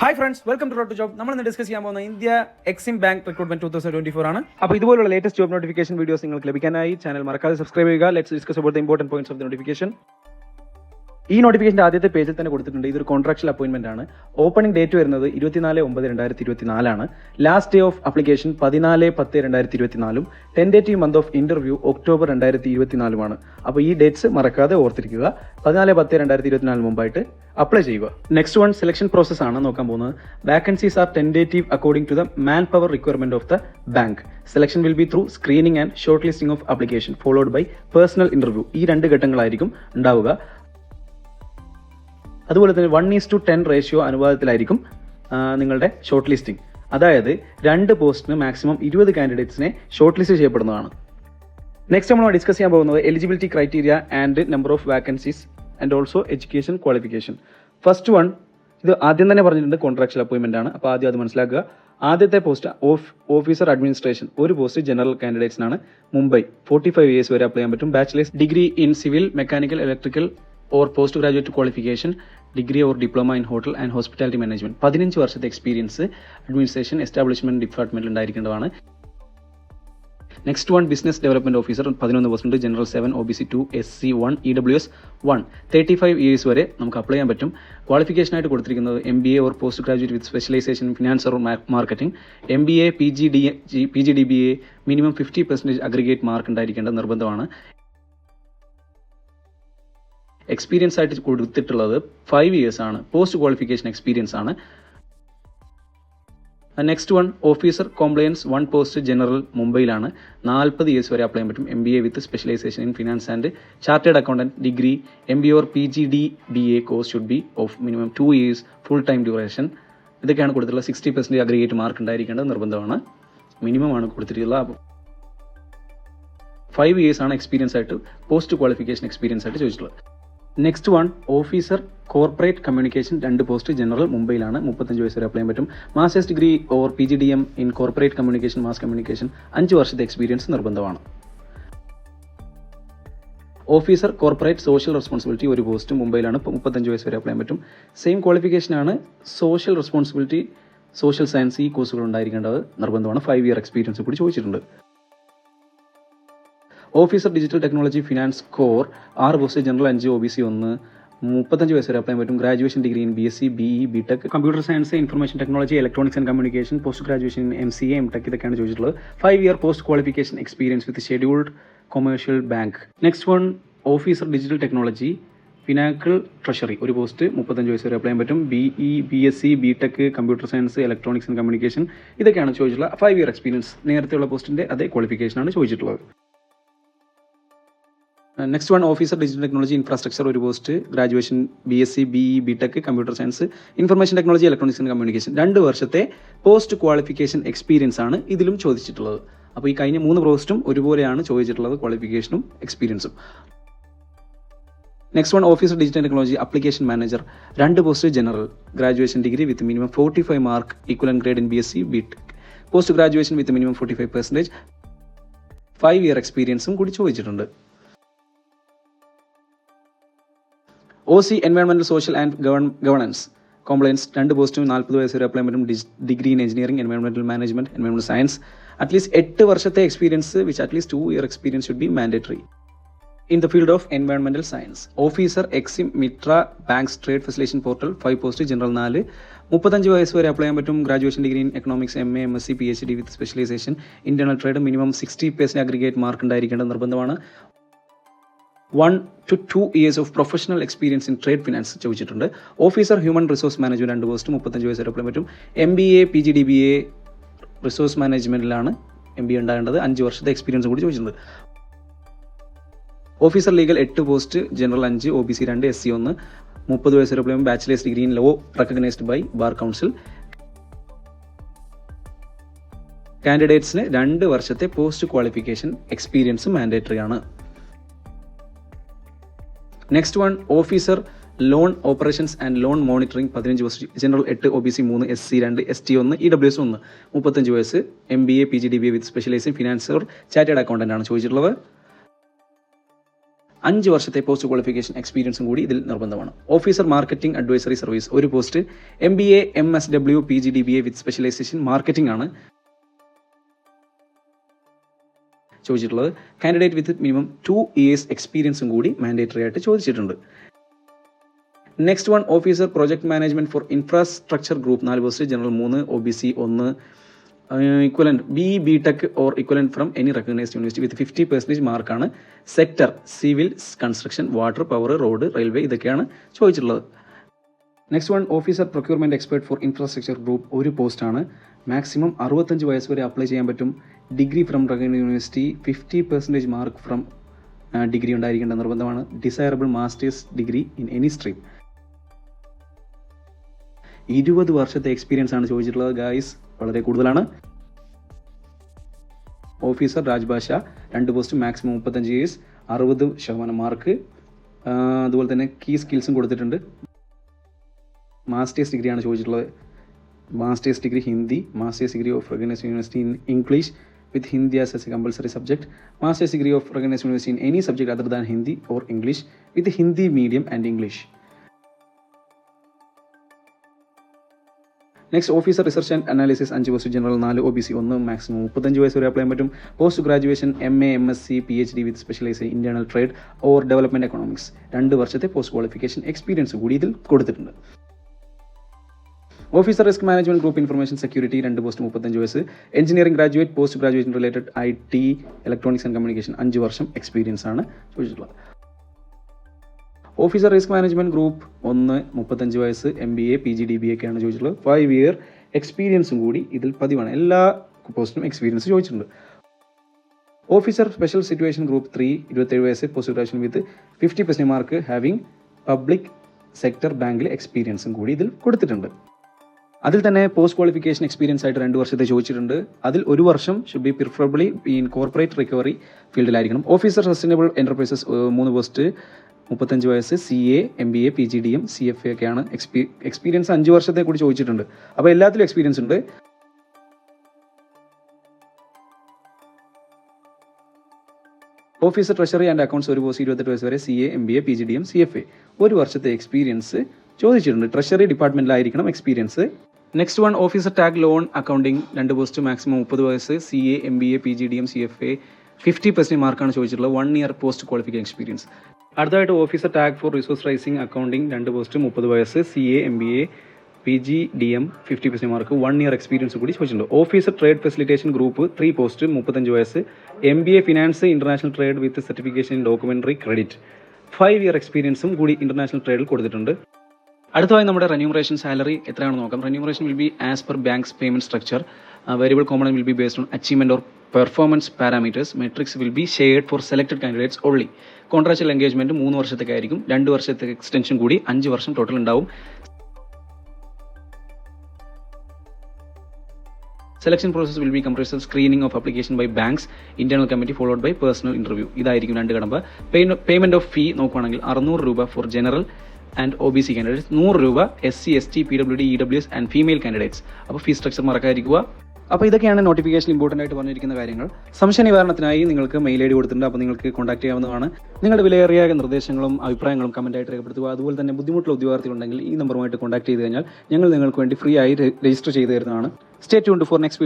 Hi friends welcome to rote job നമ്മൾ ഇന്ന് discuss ചെയ്യാൻ പോകുന്ന India Exim bank recruitment two thousand twenty four ആണ്. അപ്പോൾ ഇതുപോലുള്ള ലേറ്റസ്റ്റ് ജോബ് നോട്ടിഫിക്കേഷൻ വീഡിയോസ് നിങ്ങൾക്ക് ലഭിക്കാനായി ചാനൽ മറക്കാതെ സബ്സ്ക്രൈബ് ചെയ്യുക. Let's discuss about the important points of the notification ഈ നോട്ടിഫിക്കേഷന്റെ ആദ്യത്തെ പേജിൽ തന്നെ കൊടുത്തിട്ടുണ്ട്. ഇതൊരു കോൺട്രാക്ച്വൽ അപ്പോയിൻമെന്റ് ആണ്. ഓപ്പണിംഗ് ഡേറ്റ് വരുന്നത് ഇരുപത്തിനാല് ഒമ്പത് രണ്ടായിരത്തി ഇരുപത്തിനാലാണ് ലാസ്റ്റ് ഡേ ഓഫ് അപ്ലിക്കേഷൻ പതിനാല് പത്ത് രണ്ടായിരത്തി ഇരുപത്തിനാലും tentative month of interview October രണ്ടായിരത്തി ഇരുപത്തിനാലുമാണ് അപ്പോൾ ഈ ഡേറ്റ്സ് മറക്കാതെ ഓർത്തിരിക്കുക. പതിനാല് പത്ത് രണ്ടായിരത്തി ഇരുപത്തിനാല് മുമ്പായിട്ട് അപ്ലൈ ചെയ്യുക. നെക്സ്റ്റ് വൺ സെലക്ഷൻ പ്രോസസ് ആണ് നോക്കാൻ പോകുന്നത്. Vacancies are tentative according to the manpower requirement of the bank selection will be through screening and shortlisting of application followed by personal interview ഈ രണ്ട് ഘട്ടങ്ങളായിരിക്കും ഉണ്ടാവുക. അതുപോലെ തന്നെ one is to ten ratio അനുപാതത്തിലായിരിക്കും നിങ്ങളുടെ ഷോർട്ട് ലിസ്റ്റിംഗ് അതായത് രണ്ട് പോസ്റ്റിന് മാക്സിമം ഇരുപത് കാൻഡിഡേറ്റ്സിനെ ഷോർട്ട് ലിസ്റ്റ് ചെയ്യപ്പെടുന്നതാണ്. നെക്സ്റ്റ് നമ്മൾ ഡിസ്കസ് ചെയ്യാൻ പോകുന്നത് eligibility criteria and number of vacancies and also education qualification first one ഇത് ആദ്യം തന്നെ പറഞ്ഞിട്ടുണ്ട് കോൺട്രാക്ച്വൽ അപ്പോയിൻമെന്റ് ആണ്. അപ്പോൾ ആദ്യം അത് മനസ്സിലാക്കുക. ആദ്യത്തെ പോസ്റ്റ് ഓഫ് ഓഫീസർ അഡ്മിനിസ്ട്രേഷൻ ഒരു പോസ്റ്റ് ജനറൽ കാൻഡിഡേറ്റ്സിനാണ് മുംബൈ. ഫോർട്ടി ഫൈവ് ഇയേഴ്സ് വരെ അപ്ലൈ ചെയ്യാൻ പറ്റും. Bachelor's degree in civil mechanical electrical or post graduate qualification degree or diploma in hotel and hospitality management പതിനഞ്ച് വർഷത്തെ എക്സ്പീരിയൻസ് അഡ്മിനിസ്ട്രേഷൻ എസ്റ്റാബ്ലിഷ്മെന്റ് ഡിപ്പാർട്ട്മെന്റിൽ ഉണ്ടായിരിക്കേണ്ടതാണ്. Next one business development officer പതിനൊന്ന് percent general seven O B C two S C one E W S one thirty five years വരെ നമുക്ക് apply ചെയ്യാൻ പറ്റും. Qualification ആയിട്ട് കൊടുത്തിരിക്കുന്നത് M B A or post graduate with specialisation finance or marketing M B A P G D P G D B A minimum fifty percentage aggregate mark ഉണ്ടായിരിക്കേണ്ട നിർബന്ധമാണ്. Experience ആയിട്ട് കൊടുത്തിട്ടുള്ളത് ഫൈവ് ഇയേഴ്സ് ആണ്. Post qualification experience ആണ്. Next one officer compliance one post general മുംബൈയിലാണ് നാൽപ്പത് years വരെ apply ചെയ്യാൻ പറ്റും. M B A with specialisation in finance and chartered accountant degree M B or P G D B A course should be of minimum two years full time duration ഇതൊക്കെയാണ് കൊടുത്തിട്ടുള്ള sixty percentage aggregate mark ഉണ്ടായിരിക്കേണ്ടത് നിർബന്ധമാണ്. Minimum ആണ് കൊടുത്തിട്ടുള്ളത് five years ആണ് experience ആയിട്ട് post qualification experience ആയിട്ട് ചോദിച്ചിട്ടുള്ളത്. Next one officer corporate communication രണ്ട് പോസ്റ്റ് ജനറൽ മുംബൈയിലാണ്. മുപ്പത്തഞ്ച് വയസ്സ് വരെ അപ്ലൈ ചെയ്യാൻ പറ്റും. Masters degree or P G D M in corporate communication mass communication അഞ്ച് വർഷത്തെ എക്സ്പീരിയൻസ് നിർബന്ധമാണ്. ഓഫീസർ കോർപ്പറേറ്റ് സോഷ്യൽ റെസ്പോൺസിബിലിറ്റി ഒരു പോസ്റ്റ് മുംബൈയിലാണ്. മുപ്പത്തഞ്ച് വയസ്സ് വരെ അപ്ലൈ ചെയ്യാൻ പറ്റും. സെയിം ക്വാളിഫിക്കേഷനാണ് സോഷ്യൽ റെസ്പോൺസിബിലിറ്റി സോഷ്യൽ സയൻസ് ഈ കോഴ്സുകൾ ഉണ്ടായിരിക്കേണ്ടത് നിർബന്ധമാണ്. ഫൈവ് ഇയർ എക്സ്പീരിയൻസ് കൂടി ചോദിച്ചിട്ടുണ്ട്. Officer digital technology finance core ആറ് പോസ്റ്റ് ജനറൽ അഞ്ച് ഒ ബി സി ഒന്ന് മുപ്പത്തഞ്ച് വയസ്സ് വരെ അപ്ലൈ ചെയ്യാൻ പറ്റും graduation degree in B S C B E B tech computer science information technology electronics and communication post graduation M C M tech ഇതൊക്കെയാണ് ചോദിച്ചിട്ടുള്ളത്. Five year post qualification experience with scheduled commercial bank next one officer digital technology Finacle treasury ഒരു post മുപ്പത്തഞ്ച് വയസ്സ് വരെ apply ചെയ്യാൻ പറ്റും B E B S C B tech computer science electronics and communication ഇതൊക്കെയാണ് ചോദിച്ചിട്ടുള്ളത് ഫൈവ് ഇയർ എക്സ്പീരിയൻസ് നേരത്തെയുള്ള പോസ്റ്റിന്റെ അതേ ക്വാളിഫിക്കേഷനാണ് ചോദിച്ചിട്ടുള്ളത്. Next one officer digital technology infrastructure ഒരു post graduation B S C B E B tech computer science information technology electronics and communication രണ്ട് വർഷത്തെ പോസ്റ്റ് ക്വാളിഫിക്കേഷൻ എക്സ്പീരിയൻസ് ആണ് ഇതിലും ചോദിച്ചിട്ടുള്ളത്. അപ്പോൾ ഈ കഴിഞ്ഞ മൂന്ന് പോസ്റ്റും ഒരുപോലെയാണ് ചോദിച്ചിട്ടുള്ളത് ക്വാളിഫിക്കേഷനും എക്സ്പീരിയൻസും next one officer digital technology application manager രണ്ട് post general graduation degree with minimum forty five mark equivalent grade in B S C B tech post graduation with minimum forty five percentage five year എക്സ്പീരിയൻസും കൂടി ചോദിച്ചിട്ടുണ്ട്. O C എൻവയോൺമെന്റൽ social and governance compliance രണ്ട് പോസ്റ്റും നാൽപ്പത് വയസ്സ് വരെ apply ചെയ്യാൻ പറ്റും degree in engineering എൻവയോൺമെന്റൽ management എൻവയോൺമെന്റൽ science at least എട്ട് വർഷത്തെ experience which at least to year experience should be mandatory in the field of എൻവയോൺമെന്റൽ science officer EXIM Mitra Bank's trade facilitation portal five post general നാല്. മുപ്പത്തഞ്ച് വയസ്സ് വരെ apply ചെയ്യാൻ പറ്റും graduation degree in economics M A M S C P H D with specialisation internal trade minimum sixty percent aggregate mark ഉണ്ടായിരിക്കേണ്ടത് നിർബന്ധമാണ്. One two two years of professional experience in trade finance ചോദിച്ചിട്ടുണ്ട്. Officer human resource management രണ്ട് post മുപ്പത്തഞ്ച് വയസ്സ് വരെ പറ്റും. M B A P G D B A resource മാനേജ്മെന്റിലാണ് M B A ഉണ്ടാകേണ്ടത്. അഞ്ച് വർഷത്തെ എക്സ്പീരിയൻസ് കൂടി ചോദിച്ചിട്ടുണ്ട്. ഓഫീസർ ലീഗൽ എട്ട് പോസ്റ്റ് ജനറൽ അഞ്ച് ഒ ബി സി രണ്ട് എസ് സി ഒന്ന് മുപ്പത് വയസ്സ് വരെ bachelor's degree in law recognised by bar council കാൻഡിഡേറ്റ്സിന് രണ്ട് വർഷത്തെ പോസ്റ്റ് ക്വാളിഫിക്കേഷൻ എക്സ്പീരിയൻസ് മാൻഡേറ്ററി ആണ്. Next one officer loan operations and loan monitoring പതിനഞ്ച് വയസ്സ് ജനറൽ എട്ട് ഒ ബി സി മൂന്ന് എസ് സി രണ്ട് എസ് ടി ഒന്ന് ഇ ഡബ്ല്യു എസ് ഒന്ന്. മുപ്പത്തഞ്ച് വയസ്സ് M B A P G D B A with specialising finance or chartered accountant ആണ് ചോദിച്ചിട്ടുള്ളത്. അഞ്ച് വർഷത്തെ പോസ്റ്റ് ക്വാളിഫിക്കേഷൻ എക്സ്പീരിയൻസും കൂടി ഇതിൽ നിർബന്ധമാണ്. ഓഫീസർ മാർക്കറ്റിംഗ് അഡ്വൈസറി സർവീസ് ഒരു post M B A M S W P G D B A with specialisation marketing ആണ്. ചോദിച്ചിട്ടുള്ളത്. Candidate with minimum two years എക്സ്പീരിയൻസും കൂടി മാൻഡേറ്ററി ആയിട്ട് ചോദിച്ചിട്ടുണ്ട്. Next one officer project management for infrastructure group നാല് post general മൂന്ന് O B C ഒന്ന് equivalent B B tech or equivalent from any recognised university with fifty percentage മാർക്കാണ് sector civil construction water power road railway ഇതൊക്കെയാണ് ചോദിച്ചിട്ടുള്ളത്. Next one officer procurement expert for infrastructure group ഒരു പോസ്റ്റാണ് maximum അറുപത്തഞ്ച് വയസ്സ് വരെ apply ചെയ്യാൻ പറ്റും. Degree from recognised university fifty percentage mark from degree ഉണ്ടായിരിക്കേണ്ട നിർബന്ധമാണ്. Desirable master's degree in any stream. ഇരുപത് വർഷത്തെ എക്സ്പീരിയൻസ് ആണ് ചോദിച്ചിട്ടുള്ളത് ഗായ്സ് വളരെ കൂടുതലാണ്. ഓഫീസർ രാജ്ഭാഷ രണ്ട് പോസ്റ്റ് മാക്സിമം മുപ്പത്തഞ്ച് ഇയേഴ്സ് അറുപത് ശതമാനം മാർക്ക് അതുപോലെ തന്നെ കീ സ്കിൽസും കൊടുത്തിട്ടുണ്ട്. മാസ്റ്റേഴ്സ് ഡിഗ്രിയാണ് ചോദിച്ചിട്ടുള്ളത്. Master's degree Hindi master's degree of recognised university in English with Hindi as a compulsory subject, master's degree of recognized university in any subject other than Hindi or English with Hindi medium and English. Next officer research and analysis അഞ്ച് post general നാല് O B C ഒന്ന് maximum മുപ്പത്തഞ്ച് വയസ്സ് വരെ apply ചെയ്യാൻ പറ്റും post graduation M A M S C P H D with specialise internal trade or development economics രണ്ട് വർഷത്തെ പോസ്റ്റ് ക്വാളിഫിക്കേഷൻ എക്സ്പീരിയൻസ് കൂടി ഇതിൽ കൊടുത്തിട്ടുണ്ട്. Officer risk management group information security രണ്ട് പോസ്റ്റ് മുപ്പത്തഞ്ച് വയസ്സ്. Engineering graduate post graduation related I T electronics and communication അഞ്ച് വർഷം എക്സ്പീരിയൻസ് ആണ് ചോദിച്ചിട്ടുള്ളത്. ഓഫീസർ റിസ്ക് മാനേജ്മെന്റ് ഗ്രൂപ്പ് ഒന്ന് മുപ്പത്തഞ്ച് വയസ്സ് M B A P G D B ഒക്കെയാണ് ചോദിച്ചിട്ടുള്ളത്. ഫൈവ് ഇയർ എക്സ്പീരിയൻസും കൂടി ഇതിൽ പതിവാണ്. എല്ലാ പോസ്റ്റിനും എക്സ്പീരിയൻസ് ചോദിച്ചിട്ടുണ്ട്. Officer special situation group three ഇരുപത്തേഴ് വയസ്സ് post graduation with fifty percent mark having public sector ബാങ്കിൽ എക്സ്പീരിയൻസും കൂടി ഇതിൽ കൊടുത്തിട്ടുണ്ട്. അതിൽ തന്നെ പോസ്റ്റ് ക്വാളിഫിക്കേഷൻ എക്സ്പീരിയൻസ് ആയിട്ട് രണ്ട് വർഷത്തെ ചോദിച്ചിട്ടുണ്ട്. അതിൽ ഒരു വർഷം should be preferably in corporate recovery ഫീൽഡിലായിരിക്കണം. Officer sustainable enterprises മൂന്ന് പോസ്റ്റ് മുപ്പത്തഞ്ച് വയസ്സ് C A M B A P G D M C F A ഒക്കെയാണ് എക്സ്പീ എക്സ്പീരിയൻസ് അഞ്ച് വർഷത്തെ കൂടി ചോദിച്ചിട്ടുണ്ട്. അപ്പോൾ എല്ലാത്തിലും എക്സ്പീരിയൻസ് ഉണ്ട്. ഓഫീസർ ട്രഷറി ആൻഡ് അക്കൗണ്ട്സ് ഒരു പോസ്റ്റ് ഇരുപത്തെട്ട് വയസ്സ് വരെ C A M B A P G D M C F A ഒരു വർഷത്തെ എക്സ്പീരിയൻസ് ചോദിച്ചിട്ടുണ്ട്. Treasury ഡിപ്പാർട്ട്മെന്റിലായിരിക്കണം experience next one officer tag loan accounting രണ്ട് പോസ്റ്റ് മാക്സിമം മുപ്പത് വയസ്സ്. C A M B A P G D M C F A fifty percent മാർക്കാണ് ചോദിച്ചിട്ടുള്ളത്. One year post qualification experience അടുത്തതായിട്ട് officer tag for resource raising accounting രണ്ട് post മുപ്പത് വയസ്സ്. C A M B A P G D M fifty percent mark one year experience കൂടി ചോദിച്ചിട്ടുണ്ട്. Officer trade facilitation group three post മുപ്പത്തഞ്ച് വയസ്സ്. M B A finance international trade with certification in documentary credit five year എക്സ്പീരിയൻസും കൂടി international ട്രേഡിൽ കൊടുത്തിട്ടുണ്ട്. അടുത്തതായി നമ്മുടെ remuneration salary എത്രയാണെന്ന് നോക്കാം. Remuneration will be as per bank's payment structure variable common will be based on achievement or performance parameters metrics will be shared for selected candidates only contractual engagement മൂന്ന് വർഷത്തേക്കായിരിക്കും രണ്ട് വർഷത്തെ extension കൂടി അഞ്ച് വർഷം total ഉണ്ടാവും. Selection process will be compressor screening of application by bank's internal committee followed by personal interview ഇതായിരിക്കും രണ്ട് കടമ്പ. പേയ്മെന്റ് ഓഫ് ഫീ നോക്കുകയാണെങ്കിൽ അറുന്നൂറ് രൂപ for general and O B C candidates നൂറ് രൂപ S C S T P W D E W S and female candidates അപ്പോൾ fees structure മറക്കാതിരിക്കുക. അപ്പോൾ ഇതൊക്കെയാണ് നോട്ടിഫിക്കേഷൻ ഇമ്പോർട്ടന്റ് ആയിട്ട് പറഞ്ഞിരിക്കുന്ന കാര്യങ്ങൾ. സംശയ നിവാരണത്തിനായി നിങ്ങൾക്ക് മെയിൽ ഐ ഡി കൊടുത്തിട്ടുണ്ട്. അപ്പോൾ നിങ്ങൾക്ക് കോൺടാക്ട് ചെയ്യാവുന്നതാണ്. നിങ്ങളുടെ വിലയേറിയ നിർദ്ദേശങ്ങളും അഭിപ്രായങ്ങളും കമന്റായിട്ട് രേഖപ്പെടുത്തുക. അതുപോലെ തന്നെ ബുദ്ധിമുട്ടുള്ള ഉദ്യോഗാർത്ഥികളുണ്ടെങ്കിൽ ഈ നമ്പറുമായിട്ട് കോൺടാക്ട് ചെയ്ത് കഴിഞ്ഞാൽ ഞങ്ങൾ നിങ്ങൾക്ക് വേണ്ടി ഫ്രീ ആയി രജിസ്റ്റർ ചെയ്ത് തരുന്നതാണ്. Stay tune for next